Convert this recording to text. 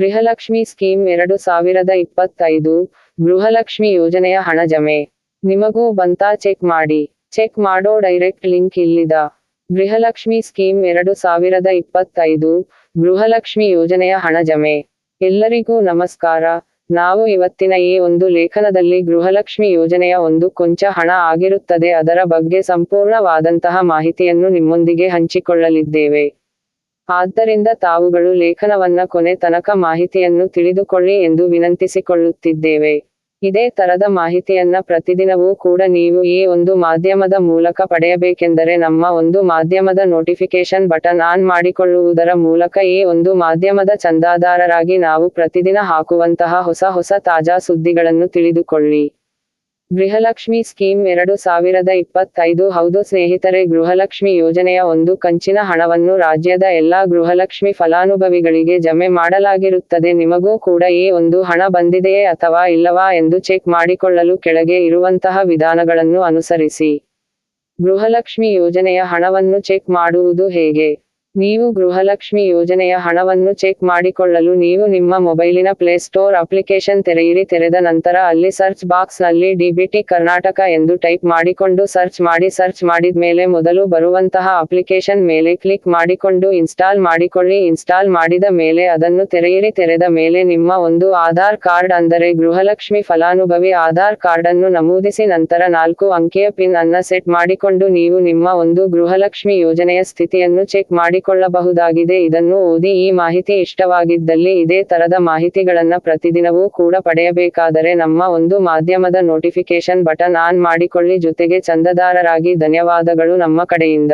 Gruhalakshmi scheme ಎರಡು ಸಾವಿರದ ಇಪ್ಪತ್ತೈದು ಗೃಹಲಕ್ಷ್ಮಿ ಯೋಜನೆಯ ಹಣ ಜಮೆ. ನಿಮಗೂ ಬಂತಾ ಚೆಕ್ ಮಾಡಿ. ಚೆಕ್ ಮಾಡೋ ಡೈರೆಕ್ಟ್ ಲಿಂಕ್ ಇಲ್ಲಿದ. ಗೃಹಲಕ್ಷ್ಮಿ ಸ್ಕೀಮ್ ಎರಡು ಸಾವಿರದ ಇಪ್ಪತ್ತೈದು ಗೃಹಲಕ್ಷ್ಮಿ ಯೋಜನೆಯ ಹಣ ಜಮೆ. ಎಲ್ಲರಿಗೂ ನಮಸ್ಕಾರ. ನಾವು ಇವತ್ತಿನ ಈ ಒಂದು ಲೇಖನದಲ್ಲಿ ಗೃಹಲಕ್ಷ್ಮಿ ಯೋಜನೆಯ ಒಂದು ಕೊಂಚ ಹಣ ಆಗಿರುತ್ತದೆ ಅದರ ಬಗ್ಗೆ ಸಂಪೂರ್ಣವಾದಂತಹ ಮಾಹಿತಿಯನ್ನು ನಿಮ್ಮೊಂದಿಗೆ ಹಂಚಿಕೊಳ್ಳಲಿದ್ದೇವೆ. ಆದ್ದರಿಂದ ತಾವುಗಳು ಲೇಖನವನ್ನ ಕೊನೆ ತನಕ ಮಾಹಿತಿಯನ್ನು ತಿಳಿದುಕೊಳ್ಳಿ ಎಂದು ವಿನಂತಿಸಿಕೊಳ್ಳುತ್ತಿದ್ದೇವೆ. ಇದೇ ತರದ ಮಾಹಿತಿಯನ್ನ ಪ್ರತಿದಿನವೂ ಕೂಡ ನೀವು ಈ ಒಂದು ಮಾಧ್ಯಮದ ಮೂಲಕ ಪಡೆಯಬೇಕೆಂದರೆ ನಮ್ಮ ಒಂದು ಮಾಧ್ಯಮದ ನೋಟಿಫಿಕೇಶನ್ ಬಟನ್ ಆನ್ ಮಾಡಿಕೊಳ್ಳುವುದರ ಮೂಲಕ ಈ ಒಂದು ಮಾಧ್ಯಮದ ಚಂದಾದಾರರಾಗಿ ನಾವು ಪ್ರತಿದಿನ ಹಾಕುವಂತಹ ಹೊಸ ಹೊಸ ತಾಜಾ ಸುದ್ದಿಗಳನ್ನು ತಿಳಿದುಕೊಳ್ಳಿ. ಗೃಹಲಕ್ಷ್ಮಿ ಸ್ಕೀಮ್ ಎರಡು ಸಾವಿರದ ಇಪ್ಪತ್ತೈದು. ಹೌದು ಸ್ನೇಹಿತರೆ, ಗೃಹಲಕ್ಷ್ಮಿ ಯೋಜನೆಯ ಒಂದು ಕಂಚಿನ ಹಣವನ್ನು ರಾಜ್ಯದ ಎಲ್ಲಾ ಗೃಹಲಕ್ಷ್ಮಿ ಫಲಾನುಭವಿಗಳಿಗೆ ಜಮೆ ಮಾಡಲಾಗಿರುತ್ತದೆ. ನಿಮಗೂ ಕೂಡ ಈ ಒಂದು ಹಣ ಬಂದಿದೆಯೇ ಅಥವಾ ಇಲ್ಲವಾ ಎಂದು ಚೆಕ್ ಮಾಡಿಕೊಳ್ಳಲು ಕೆಳಗೆ ಇರುವಂತಹ ವಿಧಾನಗಳನ್ನು ಅನುಸರಿಸಿ. ಗೃಹಲಕ್ಷ್ಮಿ ಯೋಜನೆಯ ಹಣವನ್ನು ಚೆಕ್ ಮಾಡುವುದು ಹೇಗೆ? ನೀವು ಗೃಹಲಕ್ಷ್ಮಿ ಯೋಜನೆಯ ಹಣವನ್ನು ಚೆಕ್ ಮಾಡಿಕೊಳ್ಳಲು ನೀವು ನಿಮ್ಮ ಮೊಬೈಲಿನ ಪ್ಲೇಸ್ಟೋರ್ ಅಪ್ಲಿಕೇಶನ್ ತೆರೆಯಿರಿ. ತೆರೆದ ನಂತರ ಅಲ್ಲಿ ಸರ್ಚ್ ಬಾಕ್ಸ್ನಲ್ಲಿ ಡಿಬಿಟಿ ಕರ್ನಾಟಕ ಎಂದು ಟೈಪ್ ಮಾಡಿಕೊಂಡು ಸರ್ಚ್ ಮಾಡಿ ಸರ್ಚ್ ಮಾಡಿದ ಮೇಲೆ ಮೊದಲು ಬರುವಂತಹ ಅಪ್ಲಿಕೇಶನ್ ಮೇಲೆ ಕ್ಲಿಕ್ ಮಾಡಿಕೊಂಡು ಇನ್ಸ್ಟಾಲ್ ಮಾಡಿಕೊಳ್ಳಿ. ಇನ್ಸ್ಟಾಲ್ ಮಾಡಿದ ಮೇಲೆ ಅದನ್ನು ತೆರೆಯಿರಿ. ತೆರೆದ ಮೇಲೆ ನಿಮ್ಮ ಒಂದು ಆಧಾರ್ ಕಾರ್ಡ್ ಅಂದರೆ ಗೃಹಲಕ್ಷ್ಮಿ ಫಲಾನುಭವಿ ಆಧಾರ್ ಕಾರ್ಡ್ ಅನ್ನು ನಮೂದಿಸಿ ನಂತರ ನಾಲ್ಕು ಅಂಕೆಯ ಪಿನ್ ಅನ್ನ ಸೆಟ್ ಮಾಡಿಕೊಂಡು ನೀವು ನಿಮ್ಮ ಒಂದು ಗೃಹಲಕ್ಷ್ಮಿ ಯೋಜನೆಯ ಸ್ಥಿತಿಯನ್ನು ಚೆಕ್ ಮಾಡಿಕೊಳ್ಳಬಹುದಾಗಿದೆ ಇದನ್ನು ಓದಿ ಈ ಮಾಹಿತಿ ಇಷ್ಟವಾಗಿದ್ದಲ್ಲಿ ಇದೇ ತರದ ಮಾಹಿತಿಗಳನ್ನ ಪ್ರತಿದಿನವೂ ಕೂಡ ಪಡೆಯಬೇಕಾದರೆ ನಮ್ಮ ಒಂದು ಮಾಧ್ಯಮದ ನೋಟಿಫಿಕೇಶನ್ ಬಟನ್ ಆನ್ ಮಾಡಿಕೊಳ್ಳಿ. ಜೊತೆಗೆ ಚಂದದಾರರಾಗಿ ಧನ್ಯವಾದಗಳು ನಮ್ಮ ಕಡೆಯಿಂದ.